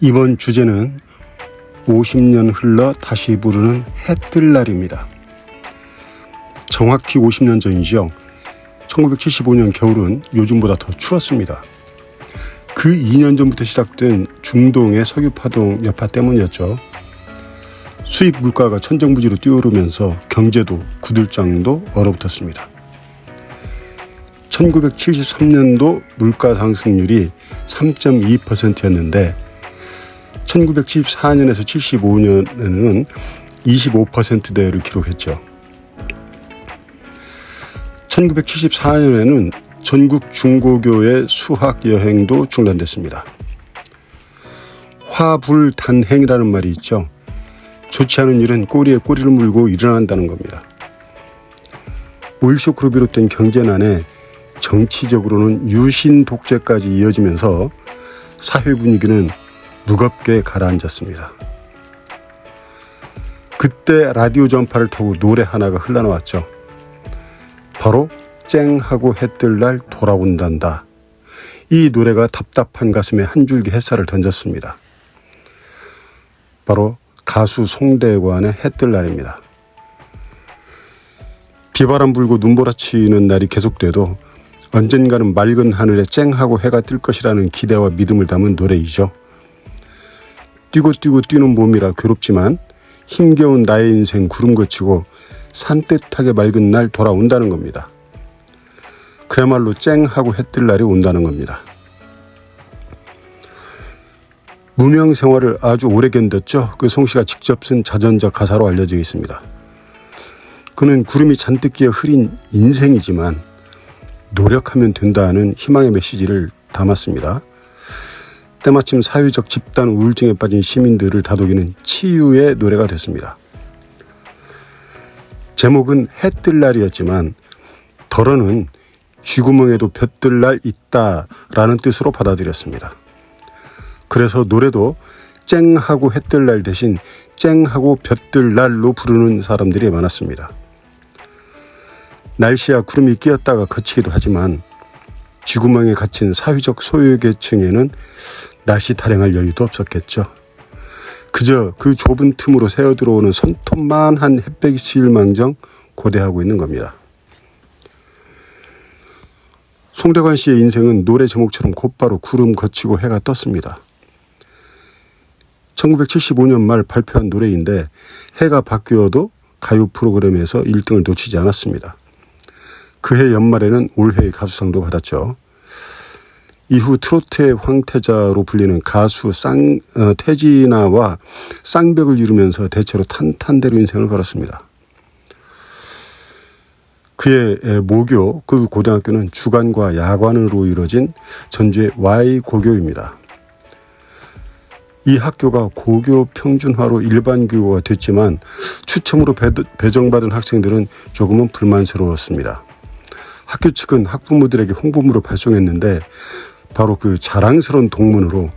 이번 주제는 50년 흘러 다시 부르는 해 뜰 날입니다. 정확히 50년 전이죠. 1975년 겨울은 요즘보다 더 추웠습니다. 그 2년 전부터 시작된 중동의 석유 파동 여파 때문이었죠. 수입 물가가 천정부지로 뛰어오르면서 경제도 구들장도 얼어붙었습니다. 1973년도 물가 상승률이 3.2%였는데 1974년에서 75년에는 25%대를 기록했죠. 1974년에는 전국 중고교의 수학 여행도 중단됐습니다. 화불단행이라는 말이 있죠. 좋지 않은 일은 꼬리에 꼬리를 물고 일어난다는 겁니다. 오일쇼크로 비롯된 경제난에 정치적으로는 유신 독재까지 이어지면서 사회 분위기는 무겁게 가라앉았습니다. 그때 라디오 전파를 타고 노래 하나가 흘러나왔죠. 바로 쨍하고 해 뜰 날 돌아온단다. 이 노래가 답답한 가슴에 한 줄기 햇살을 던졌습니다. 바로 가수 송대관의 해 뜰 날입니다. 비바람 불고 눈보라치는 날이 계속돼도 언젠가는 맑은 하늘에 쨍하고 해가 뜰 것이라는 기대와 믿음을 담은 노래이죠. 뛰고 뛰고 뛰는 몸이라 괴롭지만 힘겨운 나의 인생 구름 거치고 산뜻하게 맑은 날 돌아온다는 겁니다. 그야말로 쨍 하고 해 뜰 날이 온다는 겁니다. 무명 생활을 아주 오래 견뎠죠. 그 송씨가 직접 쓴 자전적 가사로 알려져 있습니다. 그는 구름이 잔뜩 끼어 흐린 인생이지만 노력하면 된다는 희망의 메시지를 담았습니다. 때마침 사회적 집단 우울증에 빠진 시민들을 다독이는 치유의 노래가 됐습니다. 제목은 해 뜰 날이었지만 덜어는 쥐구멍에도 볕들 날 있다라는 뜻으로 받아들였습니다. 그래서 노래도 쨍하고 해 뜰 날 대신 쨍하고 볕들 날로 부르는 사람들이 많았습니다. 날씨야 구름이 끼었다가 그치기도 하지만 쥐구멍에 갇힌 사회적 소유계층에는 날씨 타령할 여유도 없었겠죠. 그저 그 좁은 틈으로 새어 들어오는 손톱만 한 햇볕이 망정 고대하고 있는 겁니다. 송대관 씨의 인생은 노래 제목처럼 곧바로 구름 거치고 해가 떴습니다. 1975년 말 발표한 노래인데 해가 바뀌어도 가요 프로그램에서 1등을 놓치지 않았습니다. 그해 연말에는 올해의 가수상도 받았죠. 이후 트로트의 황태자로 불리는 가수 쌍, 어, 태진아와 쌍벽을 이루면서 대체로 탄탄대로 인생을 걸었습니다. 그의 모교, 그 고등학교는 주간과 야간으로 이루어진 전주의 Y 고교입니다. 이 학교가 고교 평준화로 일반 교육가 됐지만 추첨으로 배정받은 학생들은 조금은 불만스러웠습니다. 학교 측은 학부모들에게 홍보물을 발송했는데 바로 그 자랑스러운 동문으로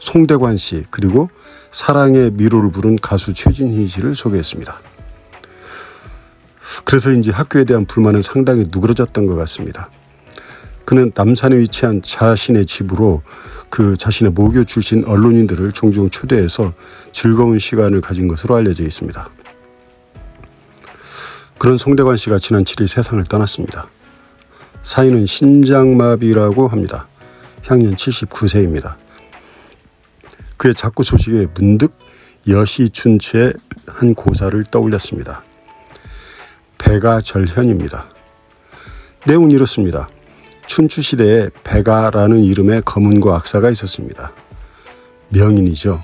송대관 씨 그리고 사랑의 미로를 부른 가수 최진희 씨를 소개했습니다. 그래서인지 학교에 대한 불만은 상당히 누그러졌던 것 같습니다. 그는 남산에 위치한 자신의 집으로 그 자신의 모교 출신 언론인들을 종종 초대해서 즐거운 시간을 가진 것으로 알려져 있습니다. 그런 송대관 씨가 지난 7일 세상을 떠났습니다. 사인은 신장마비라고 합니다. 향년 79세입니다. 그의 작고 소식에 문득 여시춘추의 한 고사를 떠올렸습니다. 배가절현입니다. 내용은 이렇습니다. 춘추 시대에 배가라는 이름의 검은고 악사가 있었습니다. 명인이죠.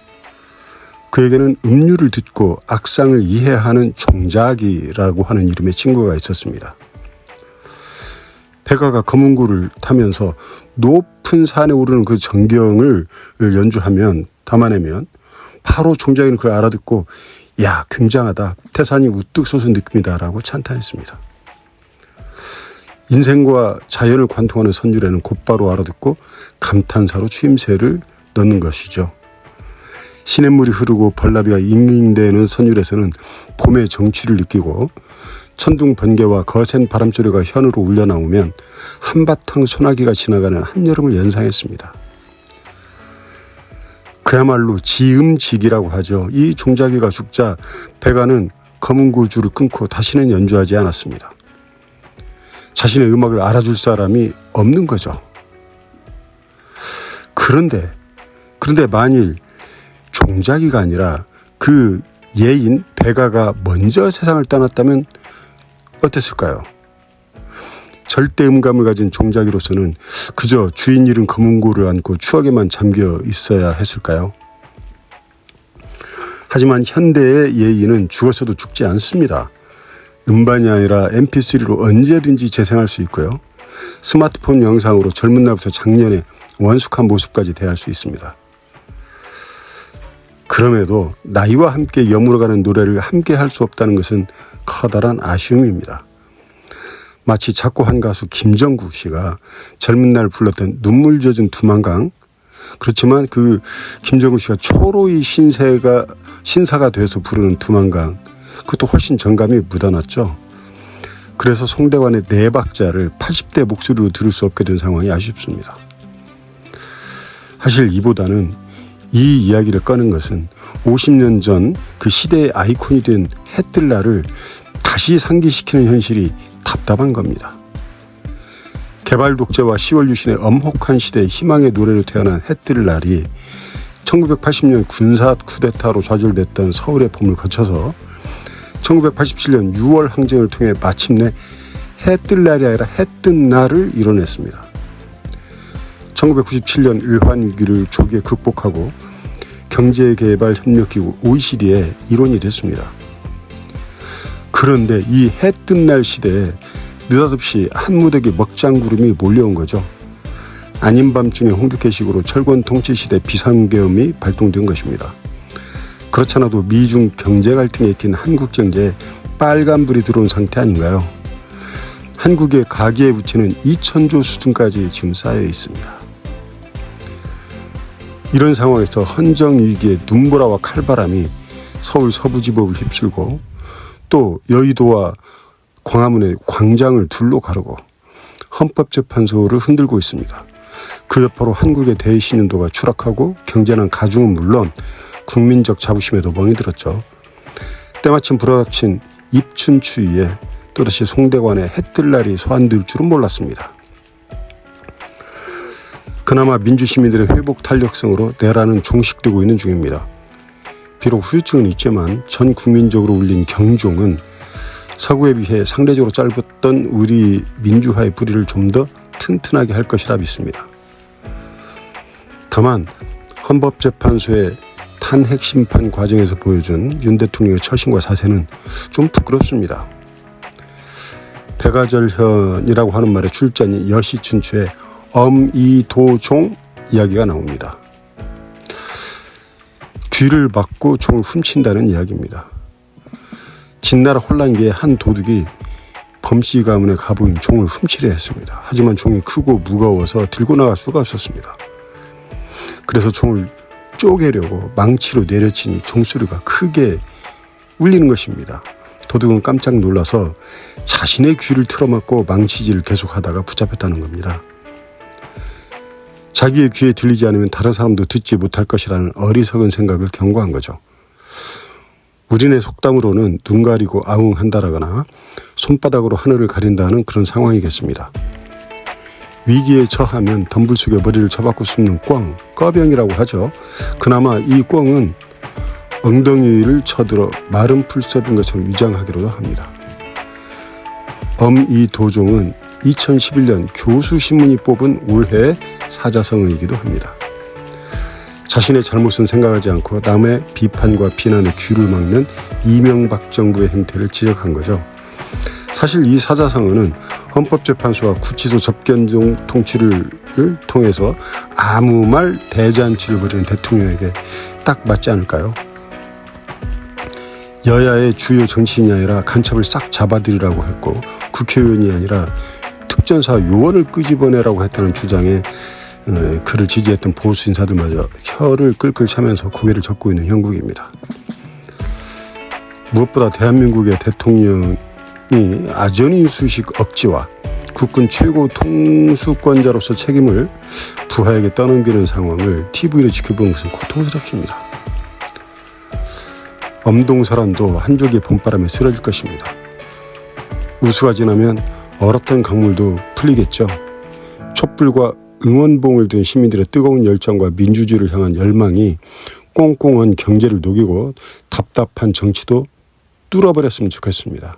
그에게는 음류를 듣고 악상을 이해하는 종작이라고 하는 이름의 친구가 있었습니다. 배가가 검은고를 타면서 높은 산에 오르는 그 전경을 연주하면 담아내면 바로 종작이는 그걸 알아듣고 야 굉장하다 태산이 우뚝 솟은 느낌이다라고 찬탄했습니다. 인생과 자연을 관통하는 선율에는 곧바로 알아듣고 감탄사로 추임새를 넣는 것이죠. 시냇물이 흐르고 벌나비가 잉잉대는 선율에서는 봄의 정취를 느끼고 천둥 번개와 거센 바람 소리가 현으로 울려나오면 한바탕 소나기가 지나가는 한여름을 연상했습니다. 그야말로 지음직이라고 하죠. 이 종자기가 죽자 배가는 검은 구줄을 끊고 다시는 연주하지 않았습니다. 자신의 음악을 알아줄 사람이 없는 거죠. 그런데 그런데 만일 종자기가 아니라 그 예인 배가가 먼저 세상을 떠났다면 어땠을까요? 절대 음감을 가진 종자기로서는 그저 주인 잃은 검은고를 안고 추억에만 잠겨 있어야 했을까요? 하지만 현대의 예인은 죽었어도 죽지 않습니다. 음반이 아니라 mp3로 언제든지 재생할 수 있고요. 스마트폰 영상으로 젊은 날부터 작년에 원숙한 모습까지 대할 수 있습니다. 그럼에도 나이와 함께 여물어가는 노래를 함께 할 수 없다는 것은 커다란 아쉬움입니다. 마치 작고한 가수 김정국 씨가 젊은 날 불렀던 눈물 젖은 두만강 그렇지만 그 김정국 씨가 초로이 신세가 신사가 돼서 부르는 두만강 그것도 훨씬 정감이 묻어났죠. 그래서 송대관의 네 박자를 80대 목소리로 들을 수 없게 된 상황이 아쉽습니다. 사실 이보다는 이 이야기를 꺼낸 것은 50년 전 그 시대의 아이콘이 된 해뜰날을 다시 상기시키는 현실이 답답한 겁니다. 개발 독재와 10월 유신의 엄혹한 시대의 희망의 노래로 태어난 해뜰날이 1980년 군사 쿠데타로 좌절됐던 서울의 봄을 거쳐서 1987년 6월 항쟁을 통해 마침내 해뜰 날이 아니라 해뜬 날을 이뤄냈습니다. 1997년 일환 위기를 조기에 극복하고 경제개발협력기구 OECD에 일원이 됐습니다. 그런데 이 해 뜬 날 시대에 느닷없이 한 무더기 먹장구름이 몰려온 거죠. 아닌 밤중에 홍두깨식으로 철권 통치시대 비상계엄이 발동된 것입니다. 그렇잖아도 미중 경제 갈등에 낀 한국 경제에 빨간불이 들어온 상태 아닌가요? 한국의 가계의 부채는 2천조 수준까지 지금 쌓여 있습니다. 이런 상황에서 헌정 위기에 눈보라와 칼바람이 서울 서부지법을 휩쓸고 또 여의도와 광화문의 광장을 둘로 가르고 헌법재판소를 흔들고 있습니다. 그 여파로 한국의 대신윤도가 추락하고 경제난 가중은 물론 국민적 자부심에도 멍이 들었죠. 때마침 불어닥친 입춘 추위에 또다시 송대관의 해뜰 날이 소환될 줄은 몰랐습니다. 그나마 민주 시민들의 회복 탄력성으로 내라는 종식되고 있는 중입니다. 비록 후유증은 있지만 전 국민적으로 울린 경종은 서구에 비해 상대적으로 짧았던 우리 민주화의 뿌리를 좀 더 튼튼하게 할 것이라 믿습니다. 다만 헌법재판소의 탄핵 심판 과정에서 보여준 윤 대통령의 처신과 사세는 좀 부끄럽습니다. 백아절현이라고 하는 말의 출전이 여시춘추의 엄이도종 이야기가 나옵니다. 귀를 막고 종을 훔친다는 이야기입니다. 진나라 혼란기에 한 도둑이 범씨 가문의 가부인 종을 훔치려 했습니다. 하지만 종이 크고 무거워서 들고 나갈 수가 없었습니다. 그래서 종을 쪼개려고 망치로 내려치니 종소리가 크게 울리는 것입니다. 도둑은 깜짝 놀라서 자신의 귀를 틀어막고 망치질을 계속하다가 붙잡혔다는 겁니다. 자기의 귀에 들리지 않으면 다른 사람도 듣지 못할 것이라는 어리석은 생각을 경고한 거죠. 우리네 속담으로는 눈 가리고 아웅한다라거나 손바닥으로 하늘을 가린다는 그런 상황이겠습니다. 위기에 처하면 덤불 속에 머리를 쳐박고 숨는 꿩, 꺼병이라고 하죠. 그나마 이 꿩은 엉덩이를 쳐들어 마른 풀섭인 것처럼 위장하기로도 합니다. 엄이 도종은 2011년 교수신문이 뽑은 올해 사자성어이기도 합니다. 자신의 잘못은 생각하지 않고 남의 비판과 비난의 귀를 막는 이명박 정부의 행태를 지적한 거죠. 사실 이 사자성어는 헌법재판소와 구치소 접견종 통치를 통해서 아무 말 대잔치를 벌이는 대통령에게 딱 맞지 않을까요? 여야의 주요 정치인이 아니라 간첩을 싹 잡아들이라고 했고 국회의원이 아니라 특전사 요원을 끄집어내라고 했다는 주장에 어, 그를 지지했던 보수 인사들마저 혀를 끌끌 차면서 고개를 젓고 있는 형국입니다. 무엇보다 대한민국의 대통령이 아전인 수식 억지와 국군 최고 통수권자로서 책임을 부하에게 떠넘기는 상황을 TV로 지켜보는 것은 고통스럽습니다. 엄동설안도 한 줄기 봄바람에 쓰러질 것입니다. 우수가 지나면 얼었던 강물도 풀리겠죠. 촛불과 응원봉을 든 시민들의 뜨거운 열정과 민주주의를 향한 열망이 꽁꽁한 경제를 녹이고 답답한 정치도 뚫어버렸으면 좋겠습니다.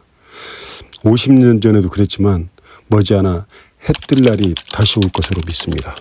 50년 전에도 그랬지만 머지않아 해 뜰 날이 다시 올 것으로 믿습니다.